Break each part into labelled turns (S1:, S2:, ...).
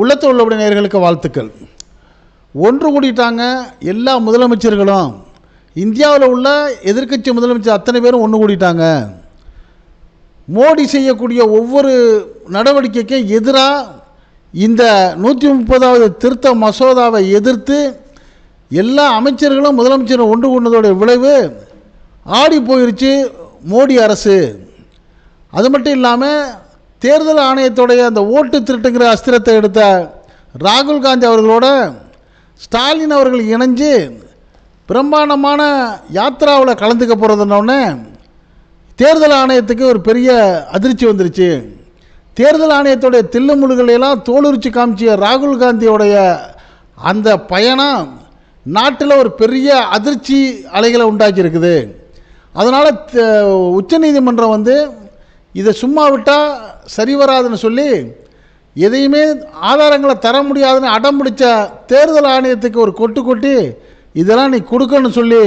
S1: உள்ளத்தில் உள்ளபடி நேர்களுக்கு வாழ்த்துக்கள். ஒன்று கூடிட்டாங்க எல்லா முதலமைச்சர்களும். இந்தியாவில் உள்ள எதிர்க்கட்சி முதலமைச்சர் அத்தனை பேரும் ஒன்று கூடிட்டாங்க. மோடி செய்யக்கூடிய ஒவ்வொரு நடவடிக்கைக்கும் எதிராக இந்த நூற்றி முப்பதாவது திருத்த மசோதாவை எதிர்த்து எல்லா அமைச்சர்களும் முதலமைச்சரும் ஒன்று கூடினதோட விளைவு ஆடி போயிருச்சு மோடி அரசு. அது மட்டும் இல்லாமல் தேர்தல் ஆணையத்துடைய அந்த ஓட்டு திருட்டுங்கிற அஸ்திரத்தை எடுத்த ராகுல் காந்தி அவர்களோட ஸ்டாலின் அவர்கள் இணைஞ்சு பிரம்மாண்டமான யாத்ராவில் கலந்துக்க போகிறதுனோடனே தேர்தல் ஆணையத்துக்கு ஒரு பெரிய அதிர்ச்சி வந்துருச்சு. தேர்தல் ஆணையத்துடைய தில்லுமுழுகளையெல்லாம் தோலுரிச்சு காமிச்சிய ராகுல் காந்தியோடைய அந்த பயணம் நாட்டில் ஒரு பெரிய அதிர்ச்சி அலைகளை உண்டாக்கியிருக்குது. அதனால் உச்சநீதிமன்றம் வந்து இதை சும்மா விட்டால் சரி வராதுன்னு சொல்லி எதையுமே ஆதாரங்களை தர முடியாதுன்னு அடம் பிடிச்ச தேர்தல் ஆணையத்துக்கு ஒரு கொட்டு கொட்டி இதெல்லாம் நீ கொடுக்கணும்னு சொல்லி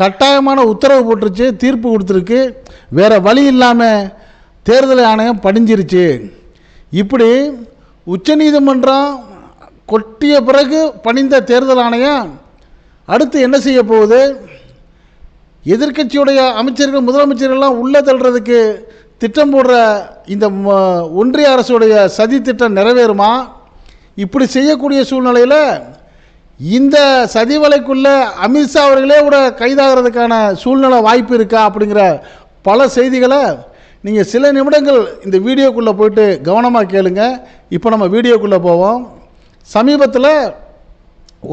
S1: கட்டாயமான உத்தரவு போட்டுருச்சு தீர்ப்பு கொடுத்துருக்கு. வேறு வழி இல்லாமல் தேர்தல் ஆணையம் படிஞ்சிருச்சு. இப்படி உச்சநீதிமன்றம் கொட்டிய பிறகு பணிந்த தேர்தல் ஆணையம் அடுத்து என்ன செய்ய போகுது? எதிர்க்கட்சியுடைய அமைச்சர்கள் முதலமைச்சர்கள்லாம் உள்ளே தள்ளுறதுக்கு திட்டம் போடுற இந்த ஒன்றிய அரசுடைய சதி திட்டம் நிறைவேறுமா? இப்படி செய்யக்கூடிய சூழ்நிலையில் இந்த சதி வலைக்குள்ளே அமித்ஷா அவர்களே கூட கைதாகிறதுக்கான சூழ்நிலை வாய்ப்பு இருக்கா அப்படிங்கிற பல செய்திகளை நீங்கள் சில நிமிடங்கள் இந்த வீடியோக்குள்ளே போயிட்டு கவனமாக கேளுங்க. இப்போ நம்ம வீடியோக்குள்ளே போவோம். சமீபத்தில்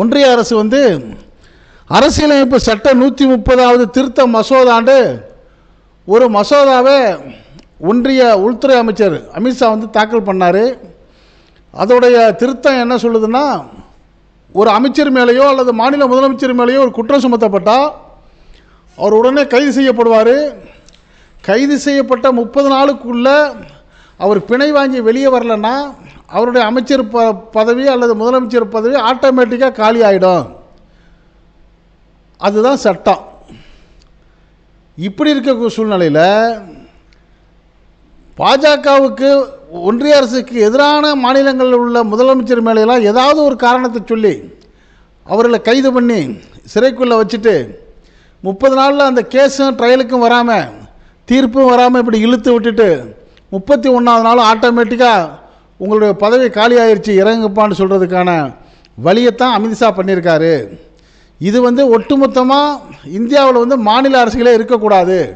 S1: ஒன்றிய அரசு வந்து அரசியலமைப்பு சட்ட நூற்றி முப்பதாவது திருத்த மசோதாண்டு ஒரு மசோதாவை ஒன்றிய உள்துறை அமைச்சர் அமித்ஷா வந்து தாக்கல் பண்ணார். அதோடைய திருத்தம் என்ன சொல்லுதுன்னா ஒரு அமைச்சர் மேலேயோ அல்லது மாநில முதலமைச்சர் மேலேயோ ஒரு குற்றம் சுமத்தப்பட்டால் அவர் உடனே கைது செய்யப்படுவார். கைது செய்யப்பட்ட முப்பது நாளுக்குள்ளே அவர் பிணை வாங்கி வெளியே வரலன்னா அவருடைய அமைச்சர் ப பதவி அல்லது முதலமைச்சர் பதவி ஆட்டோமேட்டிக்காக காலி ஆகிடும் அதுதான் சட்டம். இப்படி இருக்க சூழ்நிலையில் பாஜகவுக்கு ஒன்றிய அரசுக்கு எதிரான மாநிலங்களில் உள்ள முதலமைச்சர் மேலையெல்லாம் ஏதாவது ஒரு காரணத்தை சொல்லி அவர்களை கைது பண்ணி சிறைக்குள்ளே வச்சுட்டு முப்பது நாளில் அந்த கேஸும் ட்ரையலுக்கும் வராமல் தீர்ப்பும் வராமல் இப்படி இழுத்து விட்டுட்டு முப்பத்தி ஒன்றாவது நாள் ஆட்டோமேட்டிக்காக உங்களுடைய பதவி காலி இறங்குப்பான்னு சொல்கிறதுக்கான வழியைத்தான் அமித்ஷா பண்ணியிருக்காரு. இது வந்து ஒட்டுமொத்தமாக இந்தியாவில் வந்து மாநில அரசுகளே இருக்கக்கூடாது.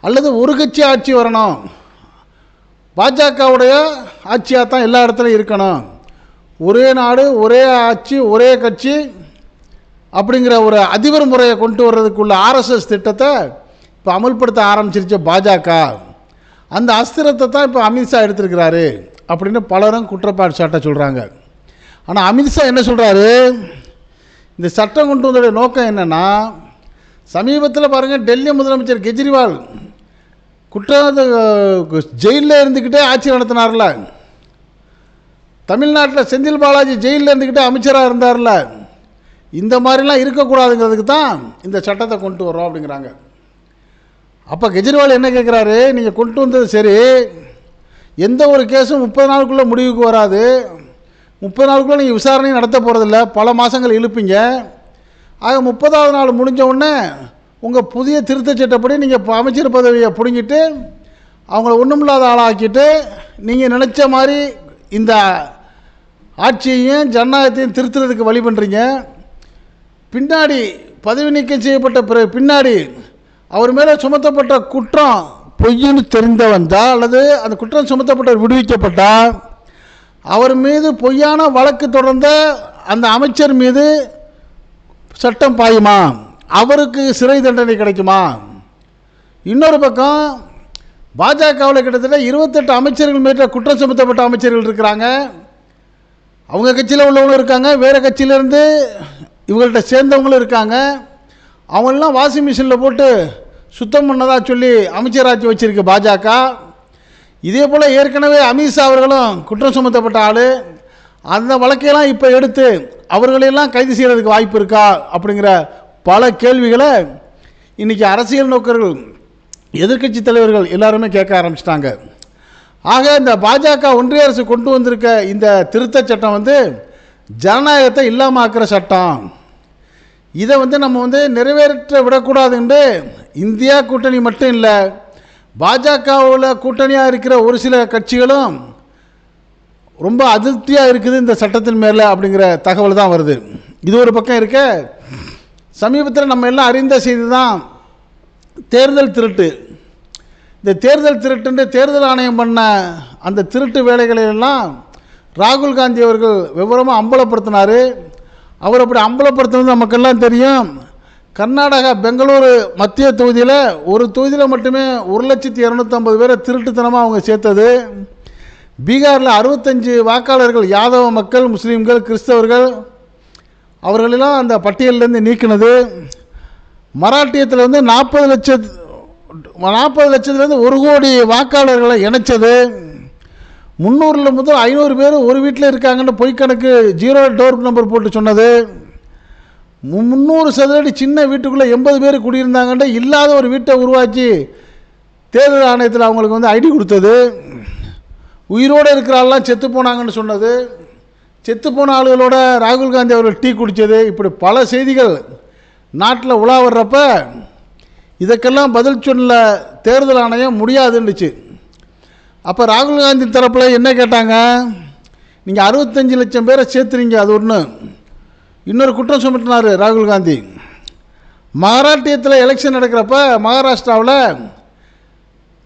S1: அல்லது ஒரு கட்சி ஆட்சி வரணும். பாஜகவுடைய ஆட்சியாக தான் எல்லா இடத்துலையும் இருக்கணும். ஒரே நாடு ஒரே ஆட்சி ஒரே கட்சி அப்படிங்கிற ஒரு அதிபர் முறையை கொண்டு வர்றதுக்குள்ள ஆர்எஸ்எஸ் திட்டத்தை இப்போ அமல்படுத்த ஆரம்பிச்சிருச்சு பாஜக. அந்த அஸ்திரத்தை தான் இப்போ அமித்ஷா எடுத்திருக்கிறாரு அப்படின்னு பலரும் குற்றப்பாடு சாட்ட சொல்கிறாங்க ஆனால் அமித்ஷா என்ன சொல்கிறாரு இந்த சட்டம் கொண்டு வந்தோடைய நோக்கம் என்னென்னா சமீபத்தில் பாருங்கள் டெல்லி முதலமைச்சர் கெஜ்ரிவால் குற்றம் ஜெயிலில் இருந்துக்கிட்டே ஆட்சி நடத்தினார்ல. தமிழ்நாட்டில் செந்தில் பாலாஜி ஜெயிலில் இருந்துக்கிட்டே அமைச்சராக இருந்தார்ல. இந்த மாதிரிலாம் இருக்கக்கூடாதுங்கிறதுக்கு தான் இந்த சட்டத்தை கொண்டு வரோம் அப்படிங்கிறாங்க. அப்போ கெஜ்ரிவால் என்ன கேட்குறாரு நீங்கள் கொண்டு வந்தது சரி. எந்த ஒரு கேஸும் முப்பது நாளுக்குள்ளே முடிவுக்கு வராது. முப்பது நாளுக்குள்ளே நீங்கள் விசாரணையும் நடத்த போகிறதில்ல பல மாதங்கள் இழுப்பீங்க. ஆக முப்பதாவது நாள் முடிஞ்ச உடனே உங்கள் புதிய திருத்தச் சட்டப்படி நீங்கள் இப்போ அமைச்சர் பதவியை பிடுங்கிட்டு அவங்கள ஒன்றுமில்லாத ஆளாக்கிட்டு நீங்கள் நினச்ச மாதிரி இந்த ஆட்சியையும் ஜனநாயகத்தையும் திருத்துறதுக்கு வழி பண்ணுறீங்க பின்னாடி பதவி நீக்கம் செய்யப்பட்ட பிறகு பின்னாடி அவர் மேலே சுமத்தப்பட்ட குற்றம் பொய்ன்னு தெரிந்த வந்தால் அல்லது அந்த குற்றம் சுமத்தப்பட்டவர் விடுவிக்கப்பட்டால் அவர் மீது பொய்யான வழக்கு தொடர்ந்த அந்த அமைச்சர் மீது சட்டம் பாயுமா? அவருக்கு சிறை தண்டனை கிடைக்குமா? இன்னொரு பக்கம் பாஜகவில் கிட்டத்தட்ட இருபத்தெட்டு அமைச்சர்கள் மீது குற்றம் சுமத்தப்பட்ட அமைச்சர்கள் இருக்கிறாங்க. அவங்க கட்சியில் உள்ளவங்களும் இருக்காங்க வேறு கட்சியிலேருந்து இவங்கள்ட்ட சேர்ந்தவங்களும் இருக்காங்க. அவங்களெலாம் வாஷிங் மிஷினில் போட்டு சுத்தம் பண்ணதாக சொல்லி அமைச்சராட்சி வச்சிருக்கு பாஜக. இதே போல் ஏற்கனவே அமித்ஷா அவர்களும் குற்றம் சுமத்தப்பட்ட ஆள். அந்த வழக்கையெல்லாம் இப்போ எடுத்து அவர்களையெல்லாம் கைது செய்கிறதுக்கு வாய்ப்பு இருக்கா அப்படிங்கிற பல கேள்விகளை இன்றைக்கி அரசியல் நோக்கர்கள் எதிர்க்கட்சி தலைவர்கள் எல்லாருமே கேட்க ஆரம்பிச்சிட்டாங்க. ஆக இந்த பாஜக ஒன்றிய அரசு கொண்டு வந்திருக்க இந்த திருத்தச் சட்டம் வந்து ஜனநாயகத்தை இல்லாமாக்குற சட்டம். இதை வந்து நம்ம வந்து நிறைவேற்ற விடக்கூடாதுன்னு இந்தியா கூட்டணி மட்டும் இல்லை பாஜகவில் கூட்டணியாக இருக்கிற ஒரு சில கட்சிகளும் ரொம்ப அதிருப்தியாக இருக்குது இந்த சட்டத்தின் மேலே அப்படிங்கிற தகவல் தான் வருது. இது ஒரு பக்கம் இருக்க சமீபத்தில் நம்ம எல்லாம் அறிந்த செய்தி தான் தேர்தல் திருட்டு. இந்த தேர்தல் திருட்டுன்ட்டு தேர்தல் ஆணையம் பண்ண அந்த திருட்டு வேலைகளை எல்லாம் ராகுல் காந்தி அவர்கள் விவரமாக அம்பலப்படுத்தினார். அவர் அப்படி அம்பலப்படுத்தினது நமக்கெல்லாம் தெரியும். கர்நாடகா பெங்களூரு மத்திய தொகுதியில் ஒரு தொகுதியில் மட்டுமே ஒரு லட்சத்தி இரநூத்தம்பது பேரை திருட்டுத்தனமாக அவங்க சேர்த்தது. பீகாரில் அறுபத்தஞ்சு வாக்காளர்கள் யாதவ மக்கள் முஸ்லீம்கள் கிறிஸ்தவர்கள் அவர்களெல்லாம் அந்த பட்டியலிருந்து நீக்கினது மராட்டியத்தில் வந்து நாற்பது லட்சத்து நாற்பது லட்சத்துலேருந்து ஒரு கோடி வாக்காளர்களை இணைச்சது. முந்நூறில் முதல் ஐநூறு பேர் ஒரு வீட்டில் இருக்காங்கன்னு பொய் கணக்கு ஜீரோ டோர் நம்பர் போட்டு சொன்னது. மு- முந்நூறு சதுரடி சின்ன வீட்டுக்குள்ளே எண்பது பேர் குடியிருந்தாங்கன்ட்டு இல்லாத ஒரு வீட்டை உருவாக்கி தேர்தல் ஆணையத்தில் அவங்களுக்கு வந்து ஐடி கொடுத்தது. உயிரோடு இருக்கிறாள்லாம் செத்து போனாங்கன்னு சொன்னது. செத்து போன ஆளுகளோட ராகுல் காந்தி அவர்கள் டீ குடித்தது இப்படி பல செய்திகள் நாட்டில் உலா வர்றப்ப இதுக்கெல்லாம் பதில் சொல்ல தேர்தல் ஆணையம் முடியாதுன்னுச்சு. அப்போ ராகுல் காந்தி தரப்பில் என்ன கேட்டாங்க? நீங்கள் அறுபத்தஞ்சு லட்சம் பேரை சேர்த்துறீங்க அது ஒன்று இன்னொரு குற்றம் சுமட்டினார் ராகுல் காந்தி. மகாராட்டியத்தில் எலெக்ஷன் நடக்கிறப்ப மகாராஷ்டிராவில்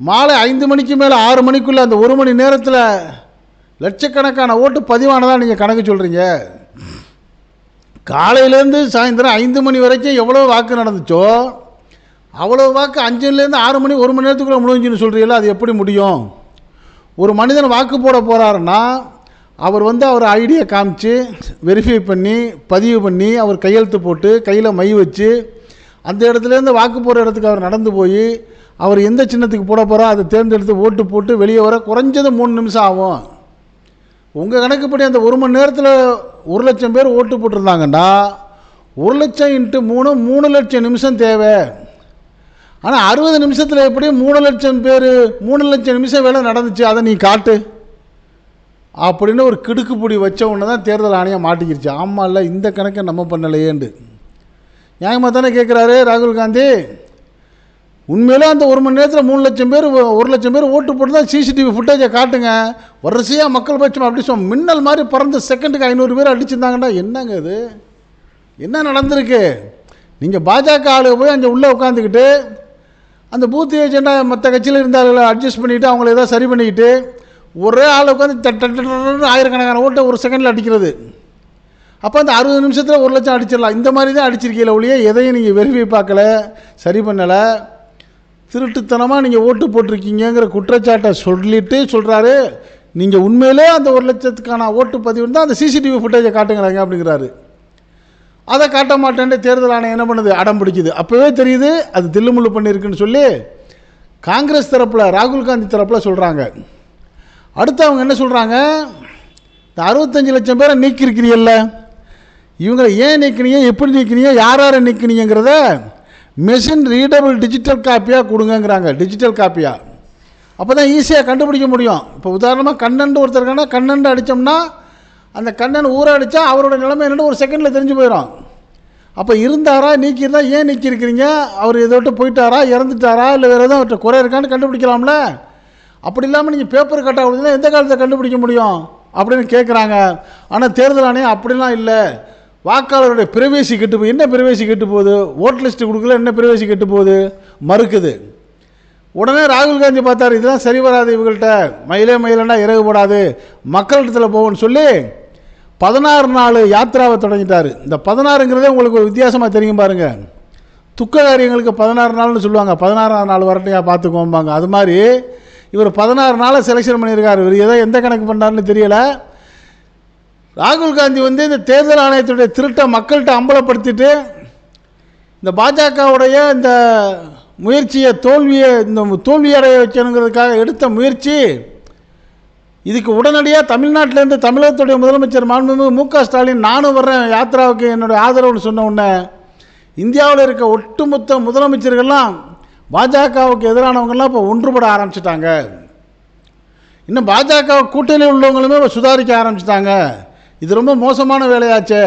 S1: மாலை ஐந்து மணிக்கு மேலே ஆறு மணிக்குள்ளே அந்த ஒரு மணி நேரத்தில் லட்சக்கணக்கான ஓட்டு பதிவானதாக நீங்கள் கணக்கு சொல்கிறீங்க காலையிலேருந்து சாயந்தரம் ஐந்து மணி வரைக்கும் எவ்வளோ வாக்கு நடந்துச்சோ அவ்வளோ வாக்கு அஞ்சுலேருந்து ஆறு மணி ஒரு மணி நேரத்துக்குள்ளே முடிஞ்சுன்னு சொல்கிறீங்களா அது எப்படி முடியும்? ஒரு மனிதன் வாக்கு போட போகிறாருன்னா அவர் வந்து அவர் ஐடியை காமிச்சு வெரிஃபை பண்ணி பதிவு பண்ணி அவர் கையெழுத்து போட்டு கையில் மை வச்சு அந்த இடத்துலேருந்து வாக்கு போடுற இடத்துக்கு அவர் நடந்து போய் அவர் எந்த சின்னத்துக்கு போட போகிறோ அதை தேர்ந்தெடுத்து ஓட்டு போட்டு வெளியே வர குறைஞ்சது மூணு நிமிஷம் ஆகும். உங்கள் கணக்குப்படி அந்த ஒரு மணி நேரத்தில் ஒரு லட்சம் பேர் ஓட்டு போட்டிருந்தாங்கன்னா ஒரு லட்சம் இன்ட்டு மூணு மூணு லட்சம் நிமிஷம் தேவை. ஆனால் அறுபது நிமிஷத்தில் எப்படி மூணு லட்சம் பேர் மூணு லட்சம் நிமிஷம் வேலை நடந்துச்சு அதை நீ காட்டு. அப்படின்னு ஒரு கிடுக்குப்பிடி வச்ச உடனே தான் தேர்தல் ஆணையம் மாட்டிக்கிருச்சு. ஆமாம் இல்லை இந்த கணக்கை நம்ம பண்ணலையேண்டு. நியாயமாக தானே கேட்குறாரு ராகுல் காந்தி? உண்மையிலே அந்த ஒரு மணி நேரத்தில் மூணு லட்சம் பேர் ஒரு லட்சம் பேர் ஓட்டு போட்டு தான் சிசிடிவி ஃபுட்டேஜை காட்டுங்க. வரிசையாக மக்கள் பட்சம் அப்படி சொல் மின்னல் மாதிரி பறந்து செகண்டுக்கு ஐநூறு பேர் அடிச்சிருந்தாங்கடா என்னங்க இது? என்ன நடந்திருக்கு? நீங்கள் பாஜக ஆளு போய் அங்கே உள்ளே உட்காந்துக்கிட்டு அந்த பூத் ஏஜெண்டாக மற்ற கட்சியில் இருந்தால அட்ஜஸ்ட் பண்ணிக்கிட்டு அவங்கள ஏதோ சரி பண்ணிக்கிட்டு ஒரே ஆள் உட்காந்து ஆயிரக்கணக்கான ஓட்டை ஒரு செகண்டில் அடிக்கிறது. அப்போ அந்த அறுபது நிமிஷத்தில் ஒரு லட்சம் அடிச்சிடலாம். இந்த மாதிரி தான் அடிச்சிருக்கீங்கள ஒழிய எதையும் நீங்கள் வெரிஃபை பார்க்கல சரி பண்ணலை. திருட்டுத்தனமாக நீங்கள் ஓட்டு போட்டிருக்கீங்கங்கிற குற்றச்சாட்டை சொல்லிட்டு சொல்கிறாரு நீங்கள் உண்மையிலே அந்த ஒரு லட்சத்துக்கான ஓட்டு பதிவு இருந்தால் அந்த சிசிடிவி ஃபுட்டேஜை காட்டுங்கிறாங்க அப்படிங்கிறாரு. அதை காட்ட மாட்டேன்ட்டு தேர்தல் ஆணையம் என்ன பண்ணுது? அடம் பிடிக்குது. அப்போவே தெரியுது அது தில்லுமுள்ளு பண்ணியிருக்குன்னு சொல்லி காங்கிரஸ் தரப்பில் ராகுல் காந்தி தரப்பில் சொல்கிறாங்க அடுத்து அவங்க என்ன சொல்கிறாங்க இந்த அறுபத்தஞ்சு லட்சம் பேரை நீக்கியிருக்கிறீல்ல இவங்களை ஏன் நீக்கினீங்க? எப்படி நீக்கினீங்க? யார் யாரை நீக்கினீங்கிறத மெஷின் ரீடபிள் டிஜிட்டல் காப்பியாக கொடுங்கங்கிறாங்க. டிஜிட்டல் காப்பியாக அப்போ தான் ஈஸியாக கண்டுபிடிக்க முடியும். இப்போ உதாரணமாக கண்ணன் ஒருத்தர் இருக்கானா கண்ணன் அடித்தோம்னா அந்த கண்ணன் ஊற அடித்தா அவரோட நிலைமை என்னென்னு ஒரு செகண்டில் தெரிஞ்சு போயிடும் அப்போ இருந்தாரா நீக்கியிருந்தா ஏன் நீக்கியிருக்கிறீங்க? அவர் இதை விட்டு போயிட்டாரா இறந்துட்டாரா இல்லை வேறு எதுவும் அவர்கிட்ட குறை இருக்கான்னு கண்டுபிடிக்கலாம்ல? அப்படி இல்லாமல் நீங்கள் பேப்பர் கட் ஆகுதுன்னா எந்த காலத்தை கண்டுபிடிக்க முடியும்? அப்படின்னு கேட்குறாங்க ஆனால் தேர்தல் ஆணையம் அப்படிலாம் இல்லை. வாக்காளருடைய பிரவேசி கெட்டு போய் என்ன பிரவேசி கெட்டு போகுது? ஓட் லிஸ்ட்டு கொடுக்கல என்ன பிரவேசி கெட்டு போகுது? மறுக்குது. உடனே ராகுல் காந்தி பார்த்தாரு இதெல்லாம் சரி வராது இவங்கள்ட்ட. மயிலே மயிலன்னா இறகு போடாது. மக்களிடத்தில் போவோம்னு சொல்லி பதினாறு நாள் யாத்திராவை தொடங்கிட்டார். இந்த பதினாறுங்கிறதே உங்களுக்கு ஒரு வித்தியாசமாக தெரியும் பாருங்கள் துக்க காரியங்களுக்கு பதினாறு நாள்னு சொல்லுவாங்க. பதினாறாம் நாள் வரட்டையா பார்த்துக்கோம்பாங்க. அது மாதிரி இவர் பதினாறு நாளை செலெக்ஷன் பண்ணியிருக்காரு. இவர் ஏதோ எந்த கணக்கு பண்ணாருன்னு தெரியலை. ராகுல் காந்தி வந்து இந்த தேர்தல் ஆணையத்துடைய திருட்டை மக்கள்கிட்ட அம்பலப்படுத்திட்டு இந்த பாஜகவுடைய இந்த முயற்சியை தோல்வியை இந்த தோல்வி அடைய வைக்கணுங்கிறதுக்காக எடுத்த முயற்சி இதுக்கு உடனடியாக தமிழ்நாட்டிலேருந்து தமிழகத்துடைய முதலமைச்சர் மாண்புமிகு மு க ஸ்டாலின் நானும் வர்றேன் யாத்திராவுக்கு என்னுடைய ஆதரவுன்னு சொன்ன உடனே இந்தியாவில் இருக்க ஒட்டுமொத்த முதலமைச்சர்கள்லாம் பாஜகவுக்கு எதிரானவங்கெல்லாம் இப்போ ஒன்றுபட ஆரம்பிச்சிட்டாங்க. இன்னும் பாஜக கூட்டணியில் உள்ளவங்களுமே இப்போ சுதாரிக்க ஆரம்பிச்சிட்டாங்க. இது ரொம்ப மோசமான வேலையாச்சே.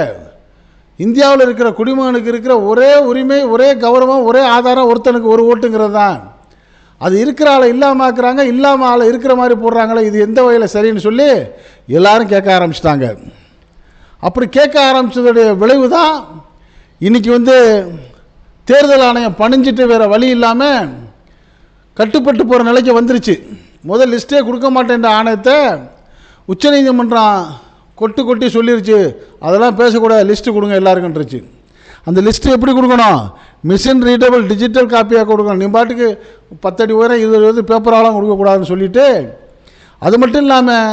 S1: இந்தியாவில் இருக்கிற குடிமகனுக்கு இருக்கிற ஒரே உரிமை ஒரே கௌரவம் ஒரே ஆதாரம் ஒருத்தனுக்கு ஒரு ஓட்டுங்கிறது தான். அது இருக்கிற ஆளை இல்லாமல் ஆக்குறாங்க இல்லாமல் ஆளை இருக்கிற மாதிரி போடுறாங்களே இது எந்த வகையில் சரின்னு சொல்லி எல்லாரும் கேட்க ஆரம்பிச்சிட்டாங்க. அப்படி கேட்க ஆரம்பித்ததுடைய விளைவு தான் இன்றைக்கி வந்து தேர்தல் ஆணையம் பணிஞ்சிட்டு வேறு வழி இல்லாமல் கட்டுப்பட்டு போகிற நிலைக்கு வந்துருச்சு. முதல் லிஸ்ட்டே கொடுக்க மாட்டேன்ற ஆணையத்தை உச்சநீதிமன்றம் கொட்டு கொட்டி சொல்லிருச்சு. அதெல்லாம் பேசக்கூடாது லிஸ்ட்டு கொடுங்க எல்லாருக்குன்றுச்சு. அந்த லிஸ்ட்டு எப்படி கொடுக்கணும்? மிஷின் ரீடபிள் டிஜிட்டல் காப்பியாக கொடுக்கணும். நீ பாட்டுக்கு பத்தடி உயரம் இருபது இருபது பேப்பராலாம் கொடுக்கக்கூடாதுன்னு சொல்லிட்டு அது மட்டும் இல்லாமல்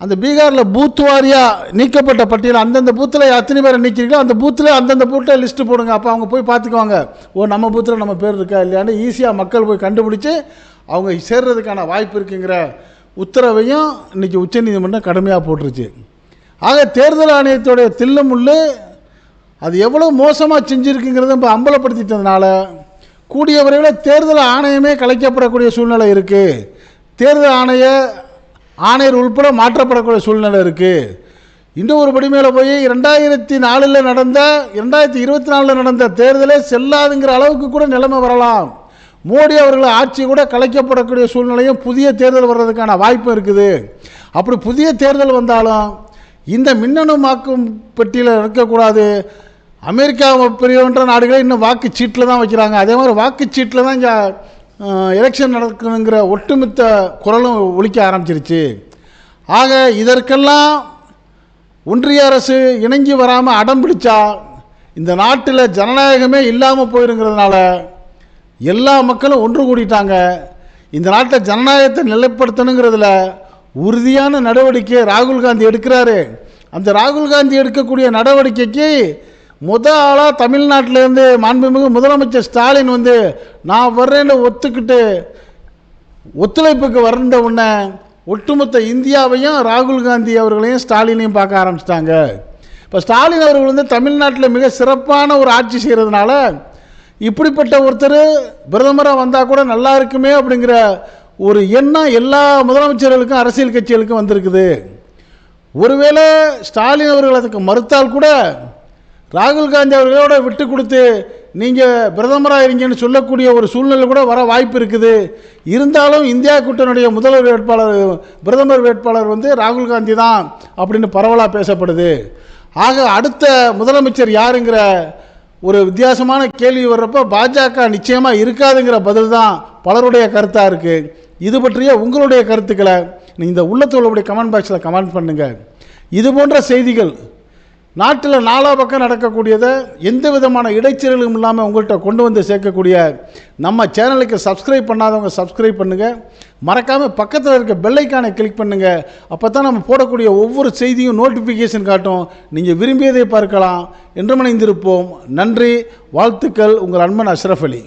S1: அந்த பீகாரில் பூத் வாரியாக நீக்கப்பட்ட பட்டியல் அந்தந்த பூத்தில் எத்தனை பேரை நீக்கிறீங்களோ அந்த பூத்தில் அந்தந்த பூட்டில் லிஸ்ட்டு போடுங்க. அப்போ அவங்க போய் பார்த்துக்குவாங்க ஓ நம்ம பூத்தில் நம்ம பேர் இருக்கா இல்லையான்னு ஈஸியாக மக்கள் போய் கண்டுபிடிச்சி அவங்க சேர்றதுக்கான வாய்ப்பு இருக்குங்கிற உத்தரவையும் இன்றைக்கி உச்சநீதிமன்றம் கடுமையாக போட்டுருச்சு. ஆக தேர்தல் ஆணையத்துடைய தில்லு முள்ளு அது எவ்வளோ மோசமாக செஞ்சுருக்குங்கிறத இப்போ அம்பலப்படுத்திட்டதுனால கூடிய விரைவில் தேர்தல் ஆணையமே கலைக்கப்படக்கூடிய சூழ்நிலை இருக்குது தேர்தல் ஆணைய ஆணையர் உள்பட மாற்றப்படக்கூடிய சூழ்நிலை இருக்குது இன்னும் ஒரு படி மேலே போய் ரெண்டாயிரத்தி நாலில் நடந்த ரெண்டாயிரத்தி இருபத்தி நாலில் நடந்த தேர்தலே செல்லாதுங்கிற அளவுக்கு கூட நிலைமை வரலாம். மோடி அவர்கள் ஆட்சி கூட கலைக்கப்படக்கூடிய சூழ்நிலையும் புதிய தேர்தல் வர்றதுக்கான வாய்ப்பு இருக்குது. அப்படி புதிய தேர்தல் வந்தாலும் இந்த மின்னணு வாக்கும் பெட்டியில் இருக்கக்கூடாது. அமெரிக்கா பெரியவன்ற நாடுகளே இன்னும் வாக்குச்சீட்டில் தான் வைக்கிறாங்க. அதே மாதிரி வாக்குச்சீட்டில் தான் இங்கே எலெக்ஷன் நடக்கணுங்கிற ஒட்டுமொத்த குரலும் ஒழிக்க ஆரம்பிச்சிருச்சு. ஆக இதற்கெல்லாம் ஒன்றிய அரசு இணங்கி வராமல் அடம் பிடிச்சா இந்த நாட்டில் ஜனநாயகமே இல்லாமல் போயிருங்கிறதுனால எல்லா மக்களும் ஒன்று கூடிட்டாங்க. இந்த நாட்டில் ஜனநாயகத்தை நிலைப்படுத்தணுங்கிறதுல உறுதியான நடவடிக்கை ராகுல் காந்தி எடுக்கிறாரு. அந்த ராகுல் காந்தி எடுக்கக்கூடிய நடவடிக்கைக்கு முத ஆளாக தமிழ்நாட்டிலேருந்து மாண்புமிகு முதலமைச்சர் ஸ்டாலின் வந்து நான் வர்றேன்னு ஒத்துக்கிட்டு ஒத்துழைப்புக்கு வர்ற உடனே ஒட்டுமொத்த இந்தியாவையும் ராகுல் காந்தி அவர்களையும் ஸ்டாலினையும் பார்க்க ஆரம்பிச்சிட்டாங்க. இப்போ ஸ்டாலின் அவர்கள் வந்து தமிழ்நாட்டில் மிக சிறப்பான ஒரு ஆட்சி செய்கிறதுனால இப்படிப்பட்ட ஒருத்தர் பிரதமராக வந்தால் கூட நல்லா இருக்குமே அப்படிங்கிற ஒரு எண்ணம் எல்லா முதலமைச்சர்களுக்கும் அரசியல் கட்சிகளுக்கும் வந்திருக்குது. ஒருவேளை ஸ்டாலின் அவர்கள் அதுக்கு மறுத்தால் கூட ராகுல் காந்தி அவர்களோட விட்டு கொடுத்து நீங்கள் பிரதமராக இருங்கன்னு சொல்லக்கூடிய ஒரு சூழ்நிலை கூட வர வாய்ப்பு இருக்குது. இருந்தாலும் இந்தியா கூட்டணியுடைய முதல்வர் வேட்பாளர் பிரதமர் வேட்பாளர் வந்து ராகுல் காந்தி தான் அப்படின்னு பரவலாக பேசப்படுது. ஆக அடுத்த முதலமைச்சர் யாருங்கிற ஒரு வித்தியாசமான கேள்வி வர்றப்போ பாஜக நிச்சயமாக இருக்காதுங்கிற பதில் தான் பலருடைய கருத்தாக இருக்குது இது பற்றிய உங்களுடைய கருத்துக்களை நீங்கள் இந்த உள்ளத்தோளுடைய கமெண்ட் பாக்ஸில் கமெண்ட் பண்ணுங்கள் இது போன்ற செய்திகள் நாட்டில் நாலா பக்கம் நடக்கக்கூடியதை எந்த விதமான இடைச்செருளும் இல்லாமல் உங்கள்கிட்ட கொண்டு வந்து சேர்க்கக்கூடிய நம்ம சேனலுக்கு சப்ஸ்கிரைப் பண்ணாதவங்க சப்ஸ்கிரைப் பண்ணுங்கள் மறக்காமல் பக்கத்தில் இருக்க பெல்லைக்கானை கிளிக் பண்ணுங்கள் அப்போ தான் நம்ம போடக்கூடிய ஒவ்வொரு செய்தியும் நோட்டிஃபிகேஷன் காட்டும். நீங்கள் விரும்பியதை பார்க்கலாம். என்று மணிந்திருப்போம் நன்றி. வாழ்த்துக்கள். உங்கள் அன்பன் அஷ்ரஃப் அலி.